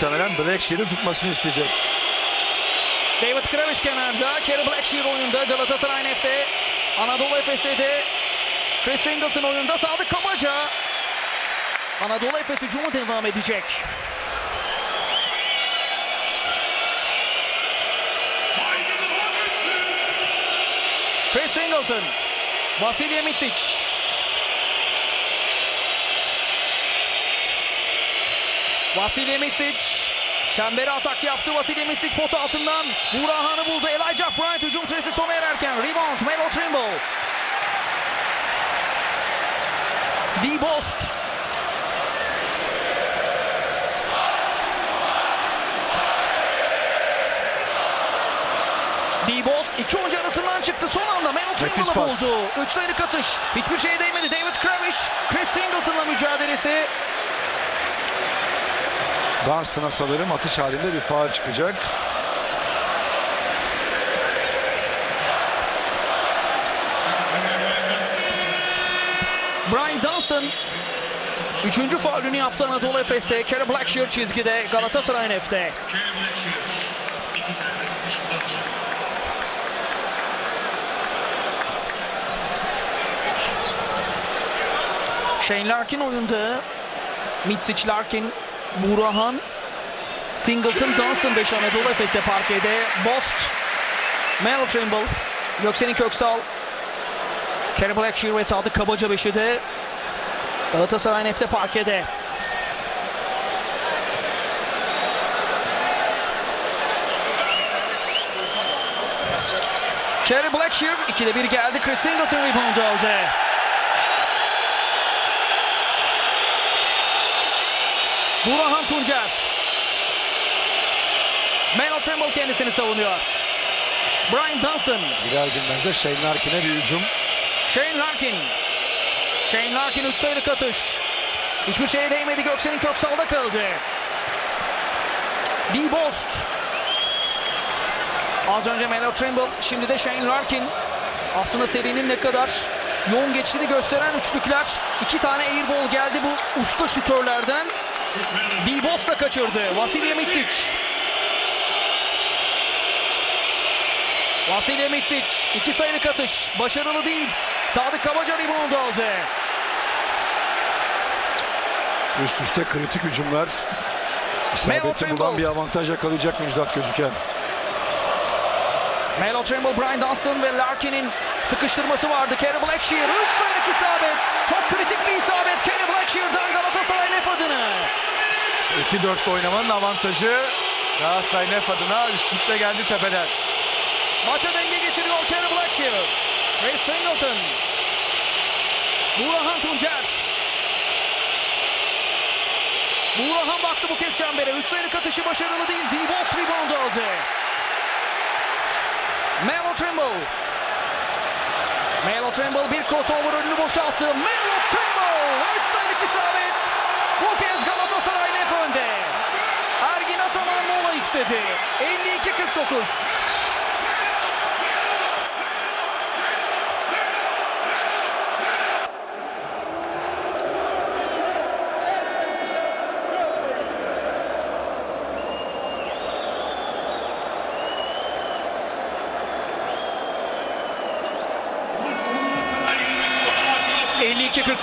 muhtemelen Blackshear'ı tutmasını isteyecek. David Kravish kenarda. Kerry Blackshear oyunda. Galatasaray Nef'te. Anadolu Efes'te de Chris Singleton oyunda. Sadık Kabaca. Anadolu Efes hücumu devam edecek. Chris Singleton. Vasilya Mitic. Vasilya Mitic. Çembere atak yaptı Vasilya Mitic potu altından. Burahan'ı buldu. Elijah Bryant hücum süresi sona ererken. Rebound Melo Trimble. D. Bost. D. Bost iki oyuncu arasından çıktı. Son anda Melo Trimble'ı buldu. Üç sayılık atış. Hiçbir şeye değmedi. David Kravish. Chris Singleton'la mücadelesi. Dunstan'a sanırım atış halinde bir faal çıkacak. Brian Dunstan Üçüncü faulünü yaptı Anadolu Efes'te. Kerry Blackshear çizgide Galatasaray Nef'te. Shane Larkin oyunda. Mitsic Larkin, Burahan, Singleton, Dunstan 5 Anadolu Efes'te parkede. Bost, Melo Trimble, Göksel'in Köksal, Kerry Blackshear ve Sadık Kabaca 5'i de Galatasaray Nef'te parkede. Kerry Blackshear 2'de 1 geldi. Chris Singleton rebound aldı. Burhan Tuncer. Melo Trimble kendisini savunuyor. Brian Dunstan. Girer girmez de Shane Larkin'e bir hücum. Shane Larkin. Shane Larkin 3 sayılık atış. Hiçbir şeye değmedi. Göksel'in Köksal'da kaldı. D. Bost. Az önce Melo Trimble, şimdi de Shane Larkin. Aslında serinin ne kadar yoğun geçtiğini gösteren üçlükler. İki tane airball geldi bu usta şütörlerden. D. Bost da kaçırdı. Vasilya Mitic. Vasilya Mitic. iki sayılık atış. Başarılı değil. Sadık Kabaca rebound aldı. Üst üste kritik hücumlar. İsabeti bulan bir avantaj yakalayacak Müjdat gözüken. Melo Trimble, Brian Dunstan ve Larkin'in sıkıştırması vardı. Kerry Blackshear 3 sayılık isabet. Çok kritik bir isabet. Kerry Blackshear'dan Galatasaray Nef adına. 2-4'te oynamanın avantajı Galatasaray Nef adına üçlükle geldi tepeden. Maça denge getiriyor Kerry Blackshear. Ray Singleton. Burhan Tuncer. Burhan baktı bu kez çembere. 3 sayılık atışı başarılı değil. D-Boss rebound aldı. Melo Trimble. Melo Trimble bir crossover önünü boşalttı. Melo Trimble. 3 sayılık isabet. Bu kez Galatasaray nef önde. Ergin Ataman mola istedi. 52-49.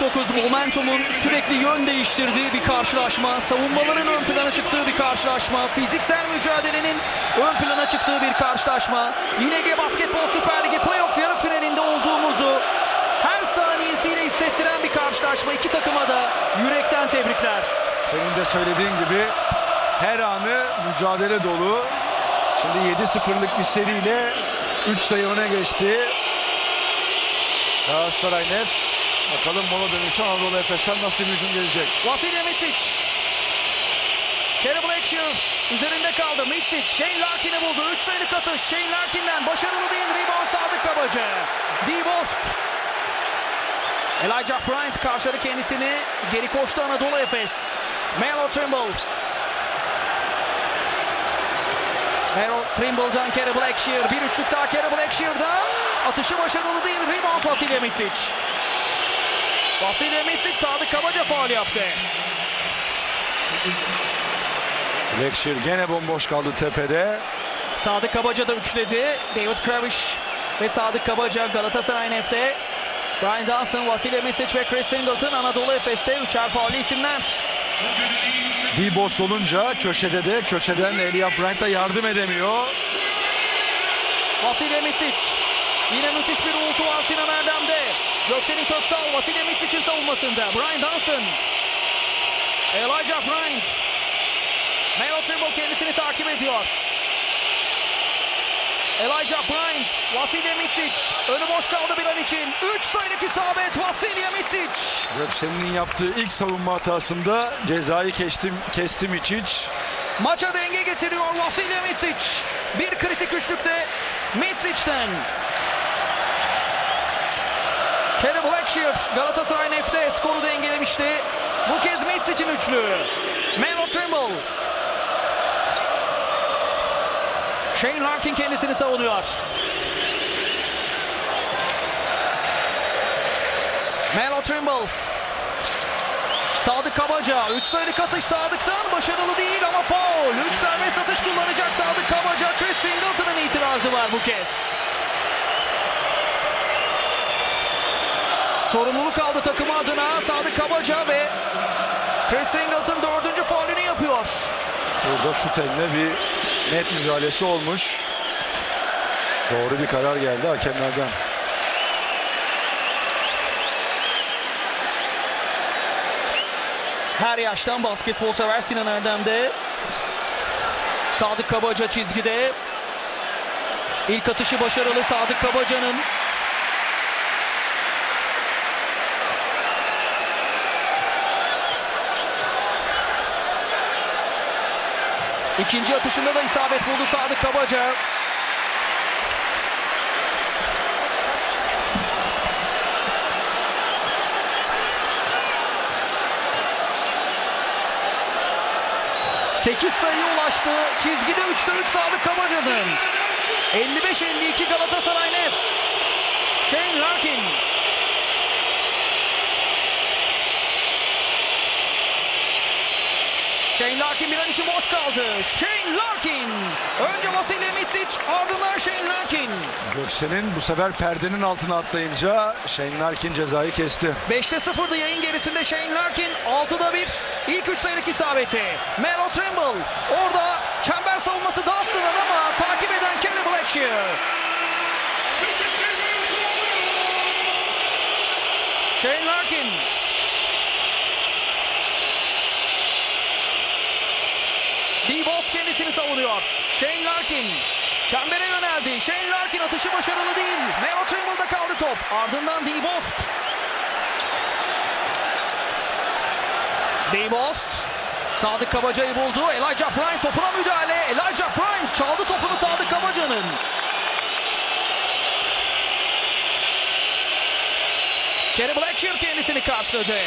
...52-49 momentumun sürekli yön değiştirdiği bir karşılaşma... ...savunmaların ön plana çıktığı bir karşılaşma... ...fiziksel mücadelenin ön plana çıktığı bir karşılaşma... ...YNG Basketbol Süper Ligi playoff yarı finalinde olduğumuzu... ...her saniyesiyle hissettiren bir karşılaşma... ...iki takıma da yürekten tebrikler. Senin de söylediğin gibi her anı mücadele dolu. Şimdi 7-0'lık bir seriyle 3 sayı öne geçti. Galatasaray Nef. Bakalım mola dönüşü Anadolu Efes'ten nasıl bir hücum gelecek. Vasilya Mitic. Kerry Blackshear üzerinde kaldı. Mitic Shane Larkin'i buldu. 3 sayılık atış. Shane Larkin'den başarılı değil. Rebound Sadık Kabaca. D-Bost. Elijah Bryant karşıladı kendisini. Geri koştu Anadolu Efes. Melo Trimble. Melo Trimble'dan Kerry Blackshear. Bir üçlük daha Kerry Blackshear'dan. Atışı başarılı değil. Rebound Vasilya Mitic. Vasilya Mitic Sadık Kabaca faul yaptı. Lekşir gene bomboş kaldı tepede. Sadık Kabaca da üçledi. David Kravish ve Sadık Kabaca Galatasaray Nef'te. Brian Johnson, Vasilya Misic ve Chris Singleton Anadolu Efes'te üçer faulü isimler. D-Boss olunca köşede de köşeden Elia Bryant da yardım edemiyor. Vasilya Misic. Yine müthiş bir uğultu var Sinan Erdem'de. Göksel'in Köksal Vasilya Misic'in savunmasında. Brian Johnson. Elijah Bryant. Melo Trimble kendisini takip ediyor. Elijah Bryant, Vasilya Misic. Önü boş kaldı bir an için. 3 sayılık isabet Vasilya Misic. Göksel'in yaptığı ilk savunma hatasında cezayı kestim, kestim içiç. Maça denge getiriyor Vasilya Micic. Bir kritik üçlükte Micic'ten. Kenny Blackshear Galatasaray Nef'te skoru dengelemişti. Bu kez Micic'in üçlü. Melo Trimble. Shane Larkin kendisini savunuyor. Melo Trimble. Sadık Kabaca. 3 sayılık atış Sadık'tan başarılı değil ama foul. 3 serbest atış kullanacak Sadık Kabaca. Chris Singleton'ın itirazı var bu kez. Sorumluluk aldı takımı adına Sadık Kabaca ve Chris Singleton dördüncü faulünü yapıyor. Burada şut eline bir net müdahalesi olmuş. Doğru bir karar geldi hakemlerden. Her yaştan basketbol sever Sinan Erdem'de. Sadık Kabaca çizgide. İlk atışı başarılı Sadık Kabaca'nın. İkinci atışında da isabet buldu Sadık Kabaca. Sekiz sayıya ulaştı. Çizgide 3'te 3 Sadık Kabaca'nın. 55-52 Galatasaray Nef. Shane Larkin. Shane Larkin bir an için boş kaldı. Shane Larkin. Önce Vasilya Misic ardından Shane Larkin. Göksel'in bu sefer perdenin altına atlayınca Shane Larkin cezayı kesti. 5'te 0'dı yayın gerisinde Shane Larkin. 6'da 1. İlk 3 sayılık isabeti. Melo Trimble. Orada çember savunması Dunston'ın ama takip eden Kenny Blackshear. Shane Larkin. Kendisini savunuyor. Shane Larkin. Çembere yöneldi. Shane Larkin atışı başarılı değil. Melo Trimble'da kaldı top. Ardından D-Bost. D-Bost. Sadık Kabaca'yı buldu. Elijah Bryant topuna müdahale. Elijah Bryant çaldı topunu Sadık Kabaca'nın. Kenny Blackshear kendisini karşıladı.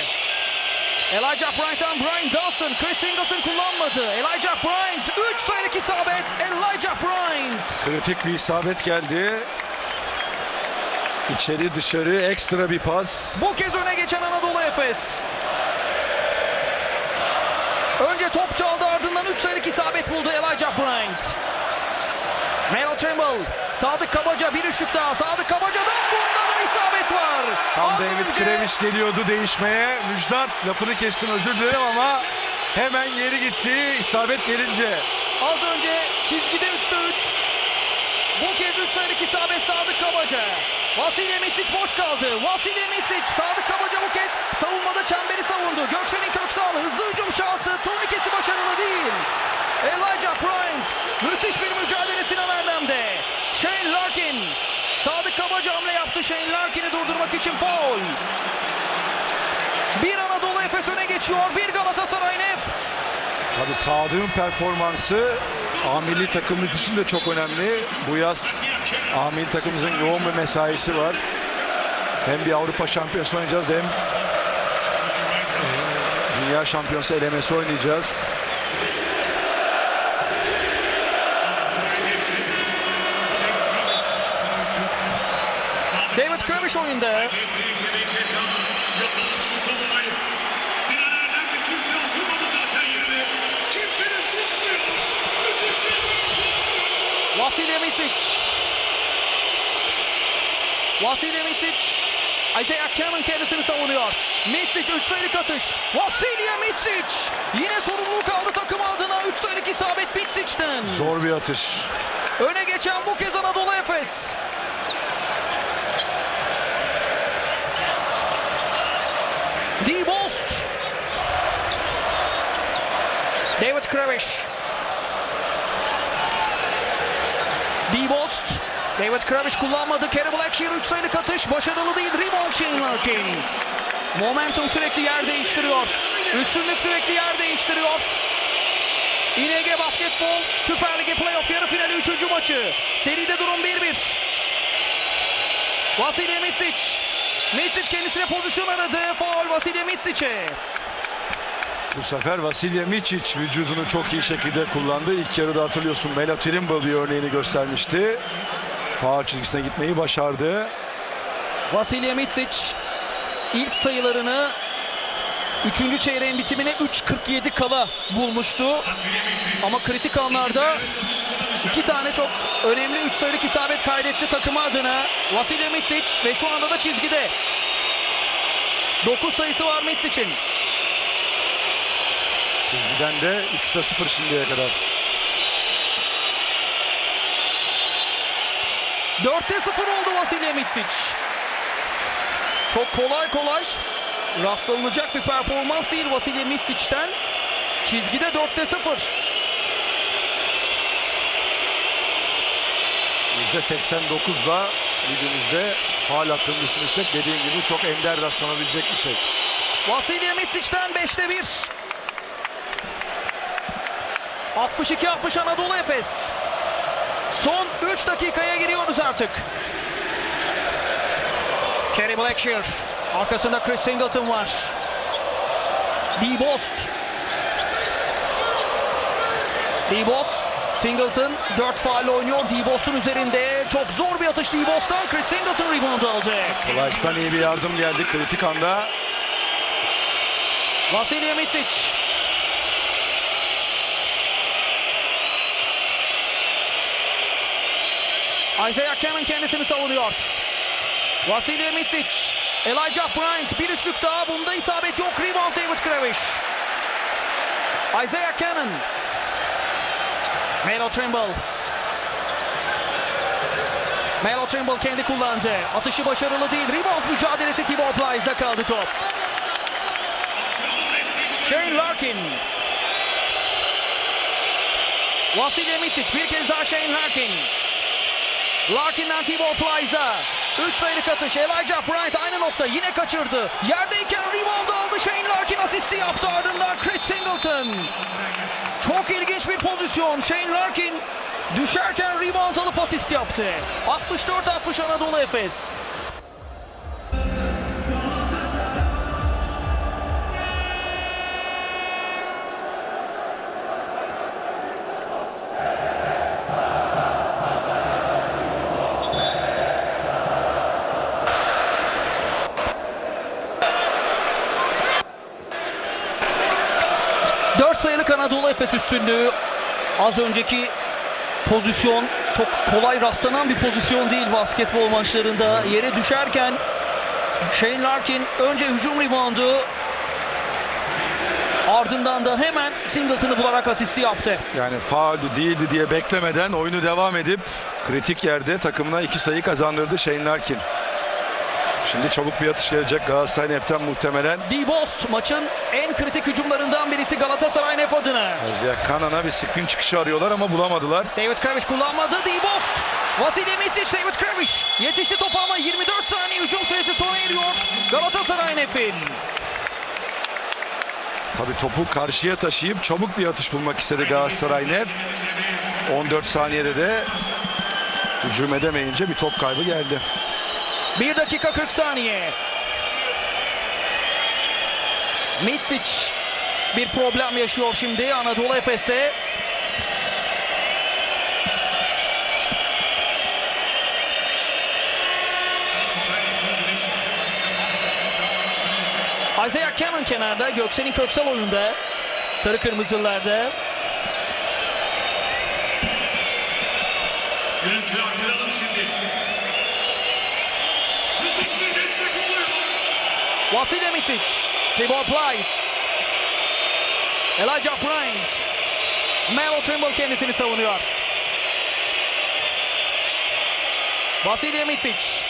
Elijah Bryant'tan Brian Dawson, Chris Singleton kullanmadı. Elijah Bryant, 3 sayılık isabet. Elijah Bryant. Kritik bir isabet geldi. İçeri dışarı ekstra bir pas. Bu kez öne geçen Anadolu Efes. Önce top çaldı ardından 3 sayılık isabet buldu Elijah Bryant. Melo Trimble, Sadık Kabaca bir üçlük daha. Sadık Kabaca'dan bunda da isabet var. Tam David Kreviş geliyordu değişmeye. Müjdat lafını kestim özür dilerim ama hemen yeri gitti isabet gelince. Az önce çizgide 3'te 3. Bu kez 3 sayılık isabet Sadık Kabaca. Vasilya Misic boş kaldı. Vasilya Misic, Sadık Kabaca bu kez savunmada çemberi savundu. Göksel'in Köksal hızlı hücum şansı. Turnikesi başarılı değil. Elijah Bryant müthiş bir mücadele Sinan Erdem'de. Shane Larkin. Sadık Kabaca hamle yaptı. Shane Larkin'i durdurmak için foul. Bir Anadolu Efes öne geçiyor. Bir Galatasaray Nef. Tabii Sadık'ın performansı A milli takımımız için de çok önemli. Bu yaz A milli takımımızın yoğun bir mesaisi var. Hem bir Avrupa Şampiyonası oynayacağız hem e, Dünya Şampiyonası elemesi oynayacağız. Kimse de susmuyor. Vasilya Mitic. Vasilya Mitic. Isaiah Cannon kendisini savunuyor. Mitic 3 sayılık atış. Vasilya Mitic. Yine sorumluluk aldı takım adına 3 sayılık isabet Mitic'ten. Zor bir atış. Öne geçen bu kez Anadolu Efes. D-Bost. Kravish. D-Bost. David Kravish kullanmadı. Kerry Blackshear 3 sayılık atış. Başarılı değil. Rebound Shane Larkin. Momentum sürekli yer değiştiriyor. Üstünlük sürekli yer değiştiriyor. İNG Basketbol Süper Ligi playoff yarı finali 3. maçı. Seride durum 1-1. Vasilya Mitsic. Mitsic kendisine pozisyon aradı. Faul Vasilya Mitsic'e. Bu sefer Vasilya Miçic vücudunu çok iyi şekilde kullandı. İlk yarıda hatırlıyorsun Melo Trimble örneğini göstermişti. Faul çizgisine gitmeyi başardı. Vasilya Mitsic ilk sayılarını 3. çeyreğin bitimine 3.47 kala bulmuştu. Ama kritik anlarda iki tane çok önemli 3 sayılık isabet kaydetti takımı adına. Vasilya Mitsic ve şu anda da çizgide. 9 sayısı var Mitsic'in. Çizgiden de 3'te 0 şimdiye kadar. 4'te 0 oldu Vasilya Mitsic. Çok kolay kolay rastlanılacak bir performans değil Vasilya Mitsic'ten. Çizgide 4'te 0. %89'la ligimizde faal attığını düşünürsek dediğim gibi çok ender rastlanabilecek bir şey. Vasilya Mitsic'ten 5'te 1. 62-60 Anadolu Efes. Son 3 dakikaya giriyoruz artık. Kerry Blackshear. Arkasında Chris Singleton var. D-Bost. D-Bost. Singleton 4 faal oynuyor. D-Bost'un üzerinde. Çok zor bir atış D-Bost'tan. Chris Singleton rebound aldı. Slice'tan iyi bir yardım geldi kritik anda. Vasilya Mitic. Isaiah Cannon kendisini savunuyor. Vasilya Mitic. Elijah Bryant bir üçlük daha. Bunda isabet yok. Rebound David Kravish. Isaiah Cannon. Melo Trimble. Melo Trimble kendi kullandı. Atışı başarılı değil. Rebound mücadelesi Tibor Plyce'da kaldı top. Shane Larkin. Vasilya Mitic bir kez daha Shane Larkin. Larkin'den Tibor Plyce'a. 3 sayılık atış. Elijah Bryant aynı nokta yine kaçırdı. Yerdeyken rebound aldı. Shane Larkin asisti yaptı ardından Chris Singleton. Çok ilginç bir pozisyon. Shane Larkin düşerken rebound alıp asist yaptı. 64-60 Anadolu Efes. Anadolu Efes üstünlüğü. Az önceki pozisyon çok kolay rastlanan bir pozisyon değil basketbol maçlarında. Yere düşerken Shane Larkin önce hücum reboundu ardından da hemen Singleton'ı bularak asisti yaptı. Yani fauldü değildi diye beklemeden oyunu devam edip kritik yerde takımına iki sayı kazandırdı Shane Larkin. Şimdi çabuk bir atış gelecek Galatasaray Nef'ten muhtemelen. D-Bost maçın en kritik hücumlarından birisi Galatasaray Nef adına. Kanan'a bir screen çıkışı arıyorlar ama bulamadılar. David Kravish kullanmadı. D-Bost. Vasilya Mitic, David Kravish. Yetişti topu ama 24 saniye hücum süresi sona eriyor. Galatasaray Nef'in. Tabii topu karşıya taşıyıp çabuk bir atış bulmak istedi Galatasaray Nef. 14 saniyede de hücum edemeyince bir top kaybı geldi. 1 dakika 40 saniye. Mitsic bir problem yaşıyor şimdi Anadolu Efes'te. Isaiah Cannon kenarda, Göksel'in Köksal oyunda. Sarı kırmızılarda. Görüntüyü arttıralım şimdi. Müthiş bir destek oluyor. Vasilya Mitic. Tibor Plyce. Elijah Bryant. Melo Trimble kendisini savunuyor. Vasilya Mitic.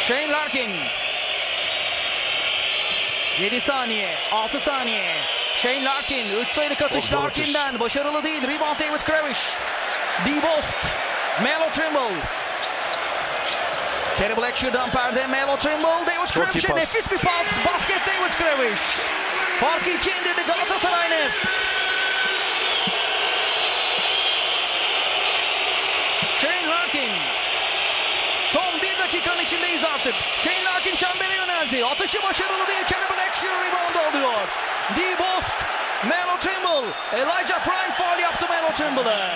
Shane Larkin. 7 saniye, 6 saniye. Shane Larkin, 3 sayılık atış. Larkin'den. Başarılı değil. Rebound David Kravish. D-Bost. Melo Trimble. Terry Blackshear'dan perde Melo Trimble. David pas. nefis bir pas. Basket David Kravish. Farkı iki indirdi Galatasaray Nef. Shane Larkin. Son bir dakikanın içindeyiz artık. Shane Larkin çembere yöneldi. Atışı başarılı değil. Terry Blackshear rebound alıyor. D-Bost. Melo Trimble. Elijah Bryant faul yaptı Melo Trimble'a.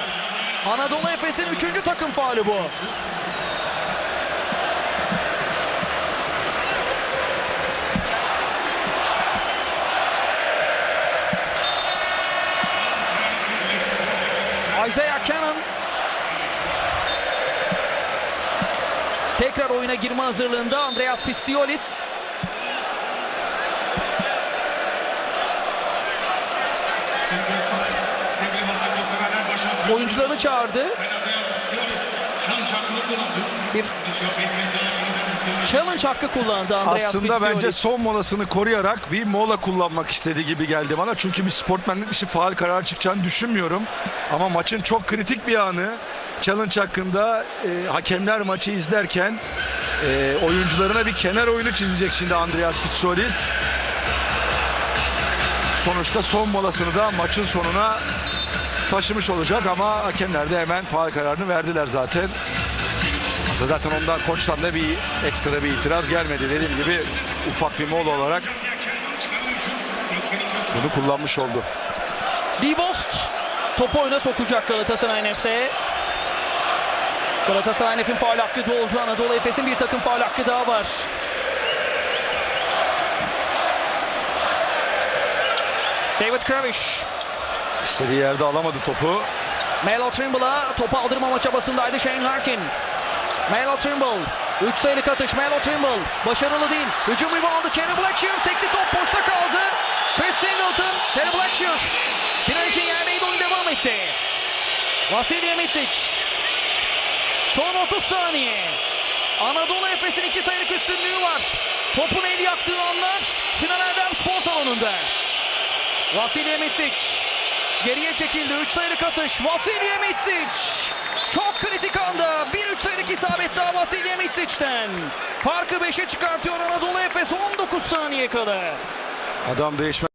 Anadolu Efes'in üçüncü takım faulü bu. Isaiah Cannon. Tekrar oyuna girme hazırlığında Andreas Pistiolis. Oyuncularını çağırdı. Bir Challenge hakkı kullandı Andreas Aslında bence son molasını koruyarak bir mola kullanmak istediği gibi geldi bana. Çünkü bir sportmenlik işi faal kararı çıkacağını düşünmüyorum. Ama maçın çok kritik bir anı. Challenge hakkında e, hakemler maçı izlerken e, oyuncularına bir kenar oyunu çizecek şimdi Andreas Pitsolis. Sonuçta son molasını da maçın sonuna taşımış olacak ama hakemler de hemen faal kararını verdiler zaten. Aslında zaten ondan koçtan da bir ekstra bir itiraz gelmedi. Dediğim gibi ufak bir mola olarak Isaiah Cannon çıkan oyuncu. 82 bunu kullanmış oldu. D-Bost topu oyuna sokacak Galatasaray Nef'te. Galatasaray Nef'in faul hakkı doldu. Anadolu Efes'in bir takım faul hakkı daha var. David Kravish İstediği yerde alamadı topu. Melo Trimble'a topu aldırmama çabasındaydı Shane Larkin. Melo Trimble. 3 sayılık atış Melo Trimble. Başarılı değil. Hücum reboundu Kenny Blackshear. Sekti top boşta kaldı. Chris Singleton. Kenny Blackshear. An için yerdeydi oyun devam etti. Vasilya Mitic. Son 30 saniye. Anadolu Efes'in 2 sayılık üstünlüğü var. Topun el yaktığı anlar Sinan Erdem spor salonunda. Vasilya Mitic. Geriye çekildi. 3 sayılık atış. Vasilya Mitic. Kritik anda. Bir 3 sayılık isabet daha Vasilya Mitic'ten. Farkı 5'e çıkartıyor Anadolu Efes 19 saniye kala. Adam değişme